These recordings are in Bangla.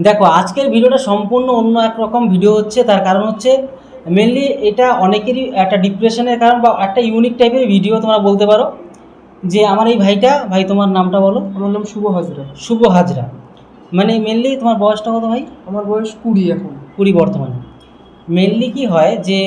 দেখো আজকের ভিডিওটা সম্পূর্ণ অন্য এক রকম ভিডিও হচ্ছে তার কারণ হচ্ছে মেনলি এটা অনেকেরই একটা ডিপ্রেশনের কারণ বা একটা ইউনিক টাইপের ভিডিও তোমরা বলতে পারো যে আমার এই ভাইটা ভাই তোমার নামটা বলো? আমার নাম শুভ হাজরা। শুভ হাজরা। মানে মেনলি তোমার বয়সটা কত ভাই? আমার বয়স কুড়ি এখন। কুড়ি বর্তমানে। মেনলি কি হয় যে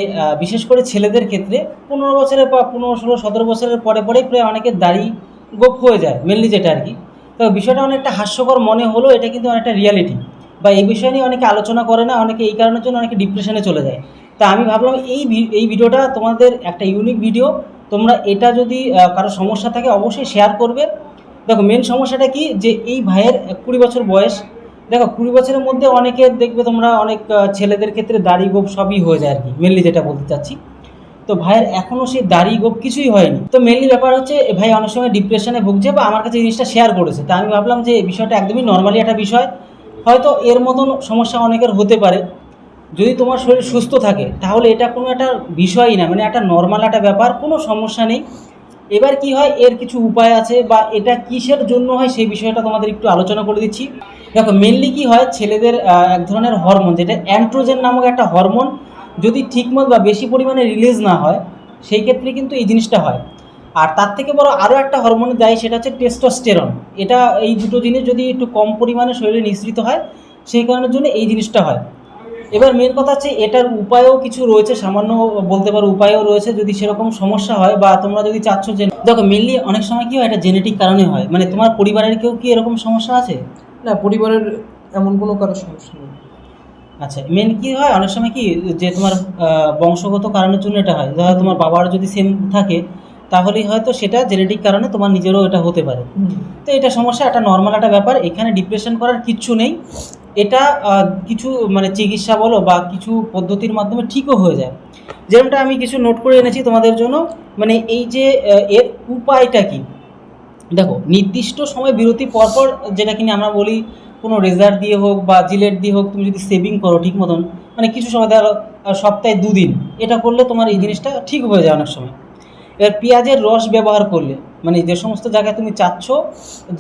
বিশেষ করে ছেলেদের ক্ষেত্রে পনেরো বছরের বা পনেরো ষোলো সতেরো বছরের পরে পরে প্রায় অনেকের দাড়ি গোপ হয়ে যায় মেনলি যেটা আর কি। তো বিষয়টা অনেকটা হাস্যকর মনে হলো এটা কিন্তু অনেকটা রিয়ালিটি বা এই বিষয় নিয়ে অনেকে আলোচনা করে না, অনেকে এই কারণের জন্য অনেকে ডিপ্রেশনে চলে যায়। তা আমি ভাবলাম এই এই ভিডিওটা তোমাদের একটা ইউনিক ভিডিও তোমরা এটা যদি কারও সমস্যা থাকে অবশ্যই শেয়ার করবে। দেখো মেন সমস্যাটা কি যে এই ভাইয়ের কুড়ি বছর বয়স, দেখো কুড়ি বছরের মধ্যে অনেকে দেখবে তোমরা অনেক ছেলেদের ক্ষেত্রে দাড়ি গোপ সবই হয়ে যায় আর কি মেনলি যেটা বলতে চাচ্ছি। তো ভাইয়ের এখনও সেই দাড়ি গোপ কিছুই হয়নি। তো মেনলি ব্যাপার হচ্ছে ভাই অনেক সময় ডিপ্রেশনে ভুগছে বা আমার কাছে জিনিসটা শেয়ার করেছে। তা আমি ভাবলাম যে বিষয়টা একদমই নর্মালি একটা বিষয় হয়তো এর মতন সমস্যা অনেকের হতে পারে। যদি তোমার শরীর সুস্থ থাকে, তাহলে এটা কোনো একটা বিষয়ই না মানে একটা নর্মাল একটা ব্যাপার, কোনো সমস্যা নেই। এবার কি হয়, এর কিছু উপায় আছে বা এটা কিসের জন্য হয় সেই বিষয়টা তোমাদের একটু আলোচনা করে দিচ্ছি। দেখো মেনলি কি হয়, ছেলেদের এক ধরনের হরমোন যেটা অ্যান্ট্রোজেন নামক একটা হরমোন যদি ঠিকমতো বা বেশি পরিমাণে রিলিজ না হয়, সেই ক্ষেত্রে কিন্তু এই জিনিসটা হয়। আর তার থেকে বড় আরও একটা হরমোন দেয় সেটা হচ্ছে টেস্টোস্টেরন এটা এই দুটো জিনিস যদি একটু কম পরিমাণে শরীরে নিঃসৃত হয় সেই কারণের জন্য এই জিনিসটা হয়। এবার মেন কথা হচ্ছে এটার উপায়ও কিছু রয়েছে সামান্য বলতে পারো উপায়ও রয়েছে। যদি সেরকম সমস্যা হয় বা তোমরা যদি চাচ্ছ যে দেখো মেনলি অনেক সময় কি হয় এটা জেনেটিক কারণে হয়। মানে তোমার পরিবারের কেউ কি এরকম সমস্যা আছে? না পরিবারের এমন কোনো কারও সমস্যা নেই। আচ্ছা মেন কি হয় অনেক সময় কি যে তোমার বংশগত কারণের জন্য এটা হয়। ধরো তোমার বাবার যদি সেম থাকে তাহলেই হয়তো সেটা জেনেটিক কারণে তোমার নিজেরও এটা হতে পারে। তো এটা সমস্যা একটা নর্মাল একটা ব্যাপার। এখানে ডিপ্রেশন করার কিচ্ছু নেই। এটা কিছু মানে চিকিৎসা বলো বা কিছু পদ্ধতির মাধ্যমে ঠিকও হয়ে যায়। যেরকমটা আমি কিছু নোট করে এনেছি তোমাদের জন্য মানে এই যে এর উপায়টা কি? দেখো নির্দিষ্ট সময় বিরতি পরপর যেটা কিনে আমরা বলি কোনো রেজার দিয়ে হোক বা জিলেট দিয়ে হোক তুমি যদি সেভিং করো ঠিক মতন মানে কিছু সময় আহ, সপ্তাহে দুদিন এটা করলে তোমার এই জিনিসটা ঠিক হয়ে যায় অনেক সময়। এবার পেঁয়াজের রস ব্যবহার করলে মানে যে সমস্ত জায়গায় তুমি চাচ্ছ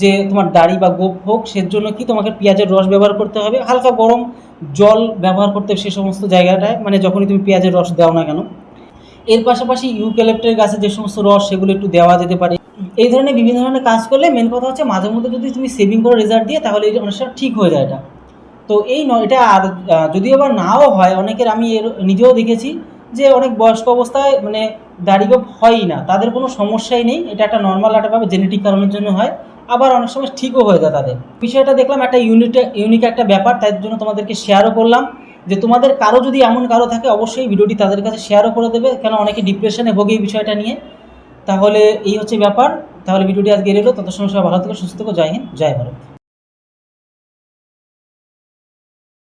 যে তোমার দাড়ি বা গোপ হোক, সের জন্য কি তোমাকে পেঁয়াজের রস ব্যবহার করতে হবে? হালকা গরম জল ব্যবহার করতে হবে সে সমস্ত জায়গাটায় মানে যখনই তুমি পেঁয়াজের রস দাও না কেন। এর পাশাপাশি ইউক্যালিপ্টের গাছে যে সমস্ত রস, সেগুলো একটু দেওয়া যেতে পারে। এই ধরনের বিভিন্ন ধরনের কাজ করলে মেন কথা হচ্ছে মাঝে মধ্যে যদি তুমি সেভিং করে রেজাল্ট দিয়ে, তাহলে এই সময় ঠিক হয়ে যায় এটা। তো এই নয় এটা আর যদি বা নাও হয়, অনেকের আমি এর, নিজেও দেখেছি যে অনেক বয়স্ক অবস্থায় মানে দাড়িগোপ হয়ই না। তাদের কোনো সমস্যাই নেই। এটা একটা নর্মাল একটা একটাভাবে জেনেটিক কারণের জন্য হয়। আবার অনেক সময় ঠিকও হয়ে যায় তাদের। বিষয়টা দেখলাম একটা ইউনিট ইউনিক একটা ব্যাপার, তাই জন্য তোমাদেরকে শেয়ারও করলাম। যে তোমাদের কারও যদি এমন কারও থাকে, অবশ্যই ভিডিওটি তাদের কাছে শেয়ারও করে দেবে। কেন অনেকে ডিপ্রেশনে ভোগে এই বিষয়টা নিয়ে। তাহলে এই হচ্ছে ব্যাপার। তাহলে ভিডিওটি আজকে এলো তত সময় সবাই ভালো থেকে, সুস্থ থেকো। জয় হিন্দ, জয় ভারত।